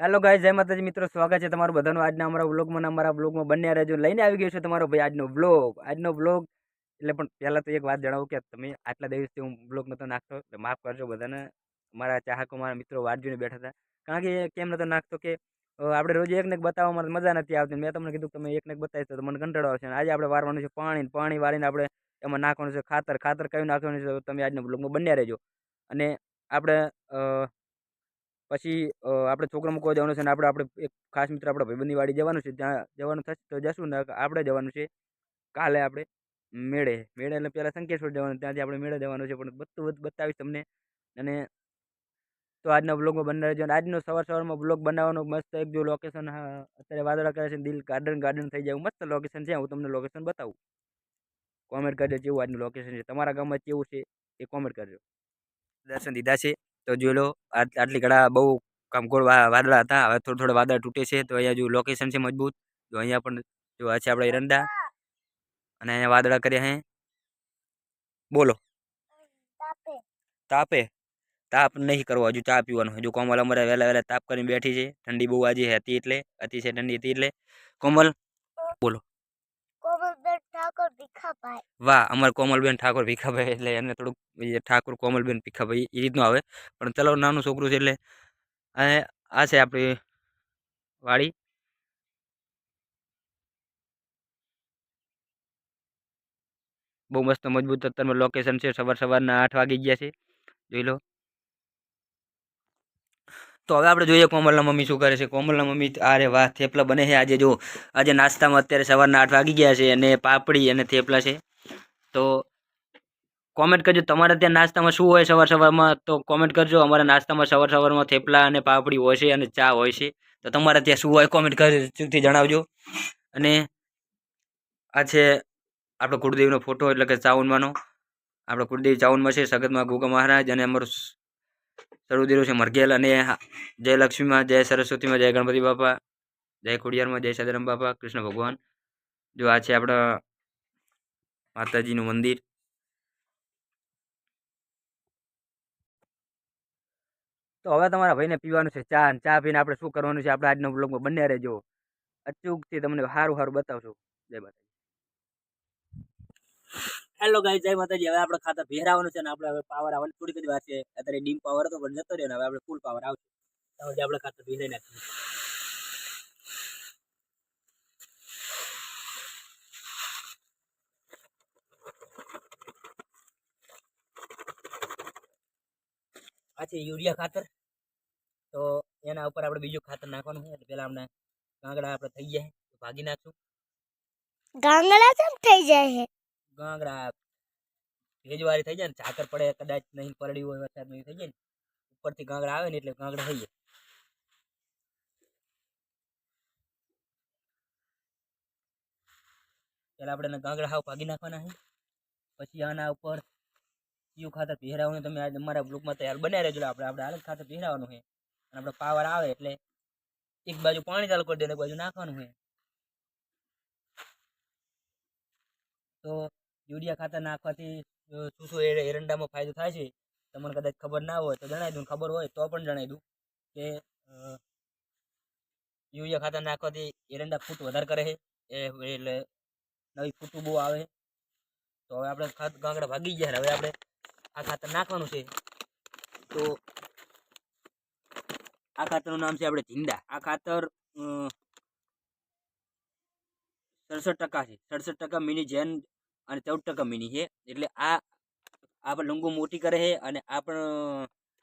Hello guy જય માતાજી મિત્રો, સ્વાગત છે તમારું બધાનું આજના અમારા વ્લોગમાં અમારા વ્લોગમાં બંને રહેજો લઈને આવી ગયો છે તમારો ભાઈ આજનો વ્લોગ આજનો વ્લોગ એટલે પણ પહેલાં તો એક વાત જણાવું કે તમે આટલા દિવસથી હું વ્લોગ નહોતો નાખતો એટલે માફ કરજો બધાને. મારા ચાહકો મારા મિત્રો વાટ જોઈને બેઠા હતા. કારણ કે કેમ નહોતો નાખતો કે આપણે રોજ એકને એક બતાવવામાં મજા નથી આવતી. મેં તમને કીધું તમે એકને એક બતાવીશ તો મને કંટાળો આવશે. આજે આપણે વારવાનું છે પાણી પાણી વાળીને આપણે એમાં નાખવાનું છે ખાતર. ખાતર કયું નાખવાનું છે તમે આજના વ્લોગમાં બન્યા રહેજો અને આપણે પછી આપણે છોકરા મૂકવા જવાનું છે અને આપણે આપણે એક ખાસ મિત્ર આપણા ભાઈબંધની વાડી જવાનું છે. ત્યાં જવાનું થશે તો જશું ને આપણે જવાનું છે કાલે આપણે મેળે. મેળે એટલે પહેલાં સંકેશ્વર જવાનું, ત્યાંથી આપણે મેળે જવાનું છે. પણ બધું બત- બતાવીશ તમને. અને તો આજના બ્લોગમાં બનાવી રહેજો. આજનો સવાર સવારમાં બ્લોગ બનાવવાનો મસ્ત એક જો લોકેશન અત્યારે વાદળા કરે છે દિલ ગાર્ડન ગાર્ડન થઈ જાય મસ્ત લોકેશન છે. હું તમને લોકેશન બતાવું. કોમેન્ટ કરજો જેવું આજનું લોકેશન છે. તમારા ગામમાં કેવું છે એ કોમેન્ટ કરજો. દર્શન દીધા છે. તો જોઈ લો આટ- આટલી ઘડા બહુ કામકોળ વા- વાદળા હતા. હવે થોડું થોડા વાદળા તૂટે છે તો અહીંયા જો લોકેશન છે મજબૂત. જો અહીંયા પણ જો છે આપણે એરંડા. અને અહીંયા વાદળા કર્યા હે. બોલો. તાપે. તાપ? નહીં કરવો હજુ ચા પીવાનો હજુ કોમલ અમારે વહેલા વહેલા તાપ કરીને બેઠી છે. ઠંડી બહુ આજે હતી એટલે અતિશય ઠંડી હતી એટલે. કોમલ? કોમલબેન ઠાકોર ભીખાભાઈ. વાહ, અમારે કોમલબેન ઠાકોર ભીખાભાઈ એટલે એને થોડુંક ઠાકોર કોમલબેન ભીખાભાઈ, એ રીતનું આવે. પણ ચલો, નાનું છોકરું છે એટલે આ છે આપણી વાડી. બહુ મસ્ત, મજબૂત અત્યારમાં લોકેશન છે. સવાર સવારના આઠ વાગી ગયા છે. જોઈ લો. તો હવે આપણે જોઈએ કોમલના મમ્મી શું કરે છે. કોમલના મમ્મી અરે વાહ, થેપલા બને છે આજે જો. આજે નાસ્તામાં અત્યારે સવારના આઠ વાગી ગયા છે અને પાપડી અને થેપલા છે. તો કોમેન્ટ કરજો તમારે ત્યાં નાસ્તામાં શું હોય સવાર સવારમાં, તો કોમેન્ટ કરજો. અમારા નાસ્તામાં સવાર સવારમાં થેપલા અને પાપડી હોય છે અને ચા હોય છે. તો તમારે ત્યાં શું હોય કોમેન્ટ કરી જણાવજો. અને આ છે આપણો ગુરુદેવનો ફોટો એટલે કે ચાવનમાંનો આપણો કુળદેવ ચાવનમાં છે, સગતમાં ગુગા મહારાજ અને અમારું સરુદેરો છે. મરઘેલ અને જય લક્ષ્મીમાં જય સરસ્વતીમાં જય ગણપતિ બાપા, જય ખોડિયારમાં જય સદરામ બાપા, કૃષ્ણ ભગવાન. જો આ છે આપણા માતાજીનું મંદિર. તો હવે તમારા ભાઈને પીવાનું છે ચા. ચા પીને આપણે શું કરવાનું છે? આપણે આજના બ્લોગમાં બંને રહેજો. અચૂકથી તમને સારું સારું બતાવશું. જય માતાજી. હેલો ગાઈસ જય માતાજી. હવે આપણે ખાતર ભેરાવાનું છે ને આપણે હવે પાવર આવવાની થોડીક જ વાર છે. અત્યારે ડીમ પાવર હતો, પણ જતો રહ્યો ને હવે આપણે ફૂલ પાવર આવશે. તો હજી આપણે ખાતર ભેરાઈ નાખીએ. આ છે યુરિયા ખાતર. તો એના ઉપર આપણે બીજું ખાતર નાખવાનું છે. એટલે પહેલા આપણે કાંગડા આપણે થઈ જાય, તો ભાગી નાખશું. ગાંગડા કેમ થઈ જાય છે ગાંગડા, ભેજવાળી થઈ જાય ને, ઝાકર પડે, કદાચ નહીં પરડી હોય વરસાદ નહીં થઈ જાય ને, ઉપરથી ગાંગડા આવે ને એટલે ગાંગડા થઈ જાય પેલા આપણે ગાંગડા હાવ ભાગી નાખવાના છે. પછી આના ઉપર કયું ખાતર પહેરાવવાનું તમે આજે અમારા બ્લોકમાં તૈયાર બનાવી રહેજો, આપણે આપણે હાલ ખાતર પહેરાવાનું છે. અને આપણે પાવર આવે એટલે એક બાજુ પાણી ચાલુ કરી દે એક બાજુ નાખવાનું છે. તો યુરિયા ખાતર નાખવાથી શું શું એરંડામાં ફાયદો થાય છે? તમને કદાચ ખબર ના હોય તો જણાવી દઉં. ખબર હોય તો પણ જણાવી દઉં કે યુરિયા ખાતર નાખવાથી એરંડા ફૂટ વધારે કરે છે. એટલે નવી ફૂટું બહુ આવે તો હવે આપણે ગાંગડા ભાગી ગયા હવે આપણે આ ખાતર નાખવાનું છે. તો આ ખાતરનું નામ છે આપણે ઝીંડા. આ ખાતર સડસઠ ટકા છે. સડસઠ ટકા મિની જેન અને ચૌદ ટકા મીની છે. એટલે આ આ પણ લંગુ મોટી કરે છે અને આ પણ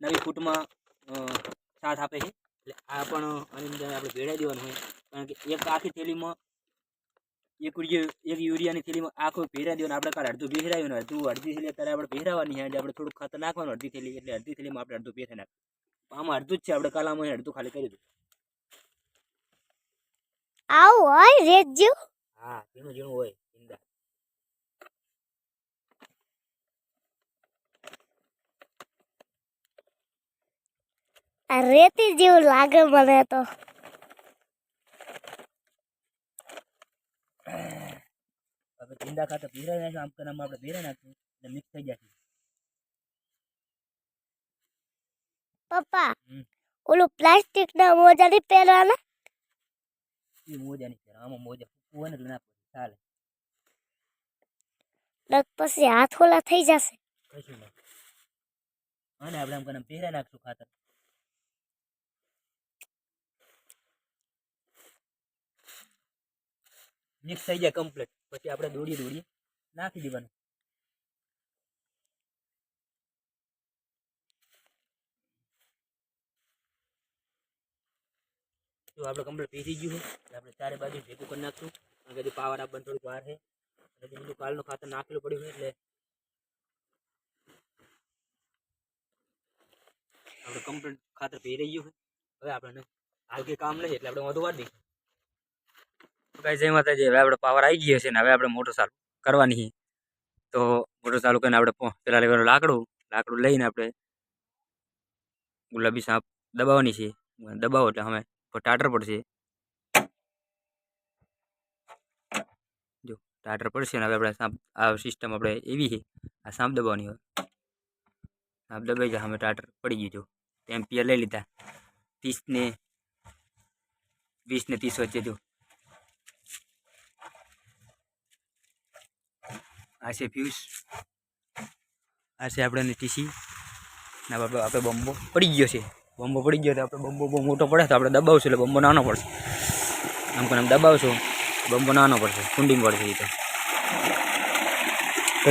નવી ફૂટમાં સાથ આપે છે. એટલે આ પણ આની અંદર આપણે ભેળાઈ દેવાનું હોય. કારણ કે એક આખી થેલીમાં એક એક યુરિયાની થેલીમાં આખું ભેરાઈ દેવાનું. આપણે કાલે અડધું ભેરાયું ને અડધું અડધી થેલી અત્યારે આપણે ભેરાવાની છે. એટલે આપણે થોડું ખાતર નાખવાનું અડધી થેલી. એટલે અડધી થેલીમાં આપણે અડધું ભેરાઈ નાખવાનું. આમાં અડધું જ છે. આપણે કાલામાં અડધું ખાલી કરી દીધું આવું હોય રેજ્યુ હા ઝીણું ઝીણું હોય. આ રેતી જેવું લાગે મને તો. હવે ઈંડા ખાતે ભેરાઈ નાખ્યું આમ કરીને આપણે ભેરાઈ નાખ્યું એટલે મિક્સ થઈ જશે પપ્પા ઓલું પ્લાસ્ટિક ના મોજા ની પહેરવાના? એ મોજા ની પહેરવા. આમાં મોજા ફૂકવું હોય ને ના પડે ચાલે. પછી હાથ ઓલા થઈ જશે. કશું નહીં. અને આપણે આમ કરીને પહેરા નાખશું ખાતર. મિક્સ થઈ જાય કમ્પ્લીટ પછી આપણે દોડી દોડી નાખી દેવાનું. તો આપણે કમ્પ્લીટ પીસી ગયું છે આપણે ચારે બાજુ ભેગું કરી નાખશું. કારણ કે પાવર આપવાનું થોડુંક વાર છે. અને બીજું કાલનું ખાતર નાખેલું પડ્યું છે, એટલે આપણે કમ્પ્લીટ ખાતર પહેરી ગયું છે. હવે આપણને કંઈ કામ નથી, એટલે આપણે વધુ વાર દઈશું. કઈ જય માતાજી હવે આપણે પાવર આવી ગયો છે ને, હવે આપણે મોટર ચાલુ કરવાની છે. તો મોટર ચાલુ કરીને આપણે પો- પેલા લેવાનું લાકડું લાકડું લઈને આપણે ગુલાબી સાપ દબાવવાની છે. દબાવો એટલે અમે ટાટર પડશે. જો, ટાટર પડશે ને, હવે આપણે સાપ, આ સિસ્ટમ આપણે એવી છે, આ સાપ દબાવવાની હોય. સાપ દબાઈ જાય, અમે ટાટર પડી ગયું, જો. એમ્પિયર લઈ લીધા. ત્રીસ ને વીસ ને ત્રીસ વચ્ચે, જો. આ છે ફ્યુઝ આ છે આપણે ટીસી ના બાબા આપણે બંબો પડી ગયો છે. બંબો પડી ગયો તો આપણે બંબો બહુ મોટો પડે તો આપણે દબાવશું એટલે બંબો નાનો પડશે. આમ કરીને આમ દબાવશું, બંબો નાનો પડશે, કુંડિંગ પડશે એ તો.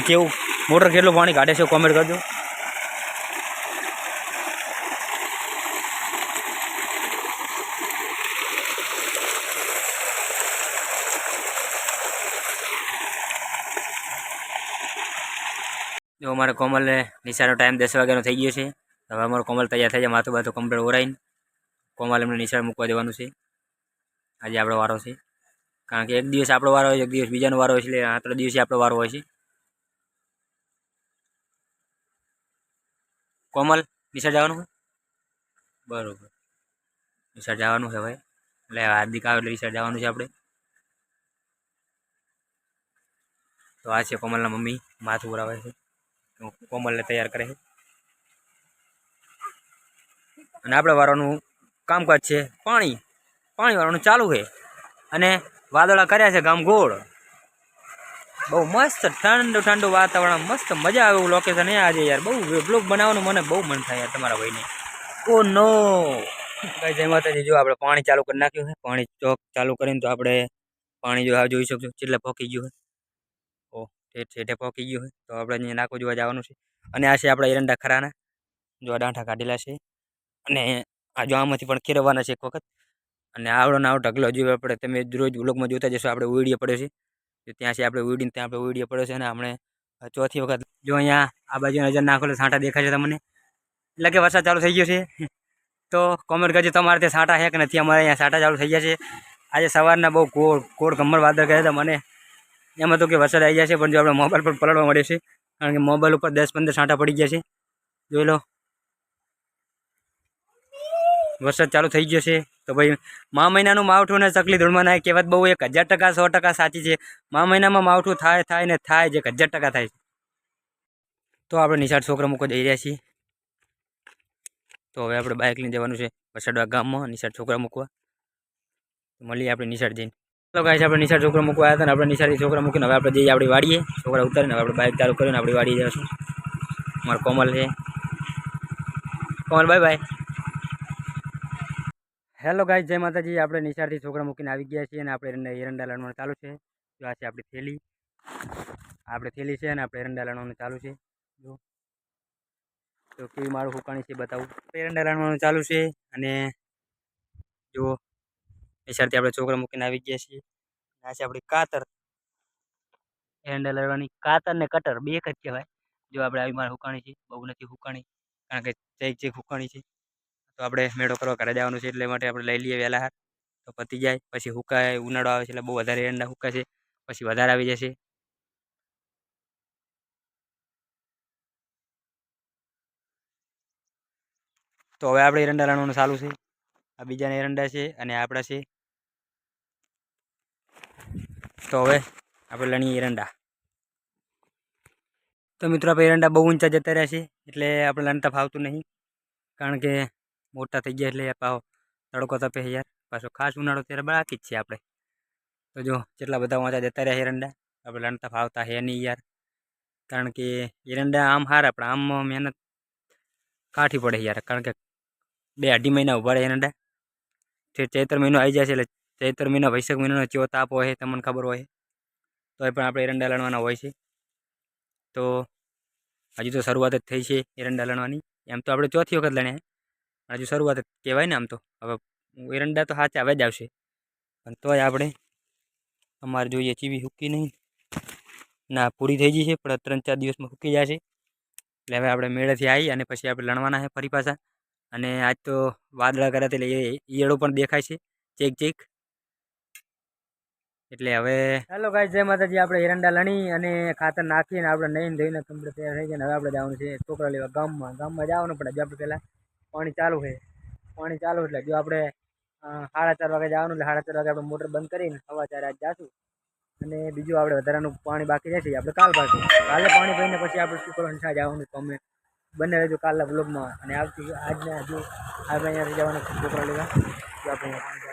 કેવું? મોટર કેટલું પાણી કાઢે છે? કોમેન્ટ કરજો. અમારે કોમલને નિશાનો ટાઈમ દસ વાગ્યાનો થઈ ગયો છે. હવે અમારો કોમલ તૈયાર થઈ જાય, માથું બાથું કમ્પ્લીટ ઓરાઈને. કોમલ એમને નિશાળ મૂકવા દેવાનું છે. આજે આપણો વારો છે. કારણ કે એક દિવસ આપણો વારો હોય એક દિવસ બીજાનો વારો હોય છે, એટલે આ ત્રણ દિવસે આપણો વારો હોય છે. કોમલ, નિશાળ જવાનું બરાબર. નિશાળ જવાનું છે ભાઈ એટલે હાર્દિક આવે એટલે નિશાળ જવાનું છે આપણે. તો આ છે કોમલના મમ્મી, માથું ઉરાવે છે. કોમલને તૈયાર કરે છે. અને આપણે વાળવાનું કામકાજ છે. પાણી પાણી વાળવાનું ચાલુ છે. અને વાદળા કર્યા છે ગામ ગોળ. બહુ મસ્ત ઠંડુ ઠંડુ વાતાવરણ, મસ્ત મજા આવે એવું લોકેશન આજે યાર. બહુ બ્લોગ બનાવવાનું મને બહુ મન થાય યાર તમારા ભાઈને. ઓ નો કઈ જય માતાજી. જો આપણે પાણી ચાલુ કરી નાખ્યું છે. પાણી ચોક ચાલુ કરીને તો આપણે પાણી જો આ જોઈ શકશો. કેટલે પોકી ગયું ઠેઠ ઠેઠે પોકી ગયું હોય તો આપણે અહીંયા નાકો જોવા જવાનું છે. અને આ છે આપણા એરંડા ખરાના. જો ડાંઠા કાઢેલા છે. અને આ જો આમાંથી પણ ખેરવાના છે એક વખત. અને આવડો ને આવડો ઢગલો જો આપણે તમે રોજ વ્લોગમાં જોતા જશો, આપણે ઉડીએ પડ્યો છે. તો ત્યાં છે આપણે ઉડીને ત્યાં આપણે ઉડીએ પડ્યો છે અને આપણે ચોથી વખત જો અહીંયા આ બાજુ નજર નાખો સાંટા દેખાય છે તમને. એટલે કે વરસાદ ચાલુ થઈ ગયો છે. તો કોમેન્ટ કરજો તમારે ત્યાં સાંટા છે કે નથી? અમારે અહીંયા સાંટા ચાલુ થઈ ગયા છે. આજે સવારના બહુ કોળ કોળ કમર વાદળ ગયા હતા મને. એમાં તો કે વરસાદ આવી છે પણ જો આપણે મોબાઈલ પર પલળવા મળે છે, કારણ કે મોબાઈલ ઉપર દસ પંદર છાંટા પડી ગયા છે. જોઈ લો. વરસાદ ચાલુ થઈ ગયો છે. તો ભાઈ, મા મહિનાનું માવઠું ને ચકલી ધૂળમાં નાય કહેવત બહુ એક, હજાર ટકા, સો ટકા સાચી છે. મા મહિનામાં માવઠું થાય થાય ને થાય જે એક, હજાર ટકા થાય તો આપણે નિશાળ છોકરા મૂકવા જઈ રહ્યા છીએ. તો હવે આપણે બાઇક લઈને જવાનું છે. વસાડવા ગામમાં નિશાળ છોકરા મૂકવા. મળીએ આપણે નિશાળ જઈને. તો ગાય આપણે નિશાળ છોકરા મૂકવા આવ્યા હતા ને આપણે નિશાળથી છોકરા મૂકીને હવે આપણે જઈએ આપણી વાડીએ. છોકરા ઉતારીને હવે આપણે બાઇક ચાલુ કરીને આપણી વાડીએ જઈશું. અમારો કોમલ છે. Komal bye bye hello guy જય માતાજી. આપણે નિશાળથી છોકરા મૂકીને આવી ગયા છીએ અને આપણે એરંડા લણવાનું ચાલુ છે. જો આ છે આપણી થેલી. આપણે થેલી છે અને આપણે એરંડા લણવાનું ચાલુ છે. જો. તો કેવી મારું હુકાણી છે બતાવું. એરંડા લણવાનું ચાલુ છે અને જો નિશાળથી આપણે છોકરા મૂકીને આવી ગયા છીએ. આ છે આપણી કાતર. એરંડા લાડવાની કાતર ને કટર બે જ કહેવાય. જો આપણે આવી મારે હુકાણી છે, બહુ નથી હુકાણી, કારણ કે ચેક ચેક હુકાણી છે. તો આપણે મેળો કરવા ઘરે જવાનું છે એટલે માટે આપણે લઈ લઈએ વહેલા હાર તો પતી જાય, પછી હુકાય, ઉનાળો આવે છે એટલે બહુ વધારે એરંડા હુકાશે પછી વધારે આવી જશે. તો હવે આપણે એરંડા લાણવાનું ચાલુ છે. આ બીજાના એરંડા છે અને આપણા છે. તો હવે આપણે લણીએ એરંડા. તો મિત્રો, આપણે એરંડા બહુ ઊંચા જતા રહ્યા છે એટલે આપણે લણતા ફાવતું નહીં, કારણ કે મોટા થઈ ગયા એટલે પાવ તડકો તપે યાર. પાછો ખાસ ઉનાળો ત્યારે બાકી જ છે આપણે. તો જો, જેટલા બધા ઊંચા જતા રહ્યા એરંડા, આપણે લણતા ફાવતા હે નહીં યાર. કારણ કે એરંડા આમ હારા, પણ આમ મહેનત કાઠી પડે યાર. કારણ કે બે અઢી મહિના ઊભા રહે એરંડા. ચૈત્ર મહિનો આવી જાય છે એટલે ચૈત્ર મહિનો, વૈશાખ મહિનાનો ચેવો તાપ હોય તમને ખબર હોય તોય પણ આપણે એરંડા લણવાના હોય છે. તો હજુ તો શરૂઆત જ થઈ છે એરંડા લણવાની. એમ તો આપણે ચોથી વખત લણ્યા હજુ શરૂઆત કહેવાય ને આમ તો. હવે એરંડા તો સાચા હવે જ આવશે. પણ તોય આપણે અમારે જોઈએ ચીવી હૂકી નહીં. ના, પૂરી થઈ ગઈ છે, પણ ત્રણ ચાર દિવસમાં હૂકી જશે. એટલે હવે આપણે મેળેથી આવી અને પછી આપણે લણવાના છે ફરી પાછા. અને આજ તો વાદળા કર્યા એટલે એ ઈયળો પણ દેખાય છે. Check check. એટલે હવે હેલો ગાય જય માતાજી. આપણે એરંડા લણી અને ખાતર નાખીને આપણે નહીં ધોઈને કમ્પ્લીટ તૈયાર થઈ ગયા. હવે આપણે જવાનું છે છોકરા લેવા ગામમાં. ગામમાં જવાનું પડે જો આપણે પહેલાં પાણી ચાલુ છે. પાણી ચાલુ એટલે જો આપણે સાડા ચાર વાગે જવાનું એટલે સાડા ચાર વાગે આપણે મોટર બંધ કરીને સવા ચાર આજ જાશું. અને બીજું આપણે વધારાનું પાણી બાકી રહેશે આપણે કાલ પાછું. કાલે પાણી ભરીને પછી આપણે શું કરવાનું છે? જવાનું તો અમે બંને રહેજો કાલના બ્લોગમાં અને આવતી આજના હજુ આપણે અહીંયાથી જવાનું છોકરા લેવા. જો આપણે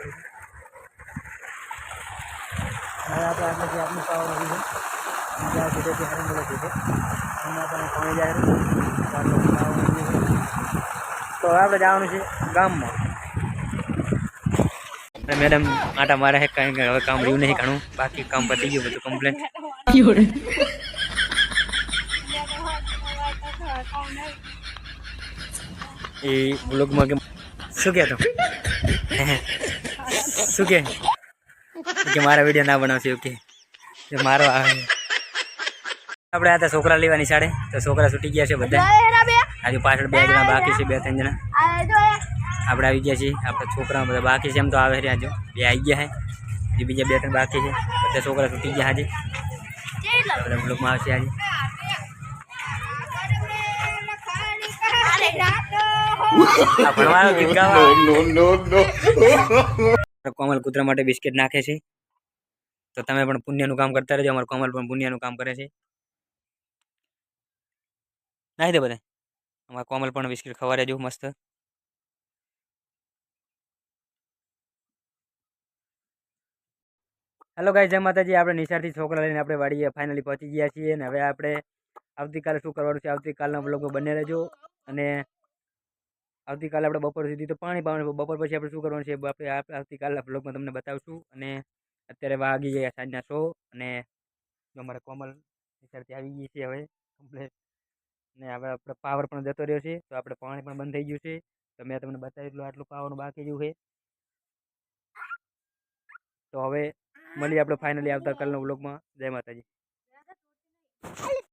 તો. હવે આપણે જવાનું છે ગામમાં. મેડમ, આટા મારે કાંઈ હવે કામ રહ્યું નહીં ઘણું. બાકી કામ પતી ગયું, બધું કમ્પ્લેન એ બ્લોગમાં કે શું કહેતો શું કે કે મારા વીડિયો ના બનાવશે એવું કે. કે મારો આવે આપણે આ તો છોકરા લેવાની સાડે. તો છોકરા છૂટી ગયા છે બધા. હજુ પાછળ બે જણા બાકી છે બે ત્રણ જણા. આપણે આવી ગયા છીએ. આપણે છોકરા બધા બાકી છે એમ તો આવે રહ્યા જો. બે આવી ગયા છે હજી બીજા બે ત્રણ બાકી છે. બધા છોકરા છૂટી ગયા આજે. આપણે બ્લોકમાં આવશે આજે. આ ભણવાનો ગીત ગાવા. No, no, no. કોમલ કૂતરા માટે બિસ્કિટ નાખે છે. તો તમે પણ પુણ્યનું કામ કરતા રહેજો. અમારો કોમલ પણ પુણ્યનું કામ કરે છે. ના દે બધા. અમારા કોમલ પણ બિસ્કિટ ખવા રહેજો મસ્ત. હેલો ગાઈ જય માતાજી. આપણે નિશાળથી છોકરા લઈને આપણે વાડીએ ફાઇનલી પહોંચી ગયા છીએ અને હવે આપણે આવતીકાલે શું કરવાનું છે? આવતીકાલના બ્લોગમાં બને રહેજો. અને આવતીકાલે આપણે બપોર સુધી તો પાણી પાવાનું બપોર પછી આપણે શું કરવાનું છે? આપણે આવતીકાલના બ્લોગમાં તમને બતાવશું. અને અત્યારે વાગી ગયા સાંજના સો અને અમારે કોમલ નિશાળથી આવી ગઈ છે હવે કમ્પ્લેટ ને હવે આપણે પાવર પણ જતો રહ્યો છે, તો આપણે પાણી પણ બંધ થઈ ગયું છે. તો મેં તમને બતાવી એટલું આટલું પાવરનું બાકી જેવું છે. તો હવે મળીએ આપણે ફાઇનલી આવતા કાલના બ્લોગમાં જય માતાજી.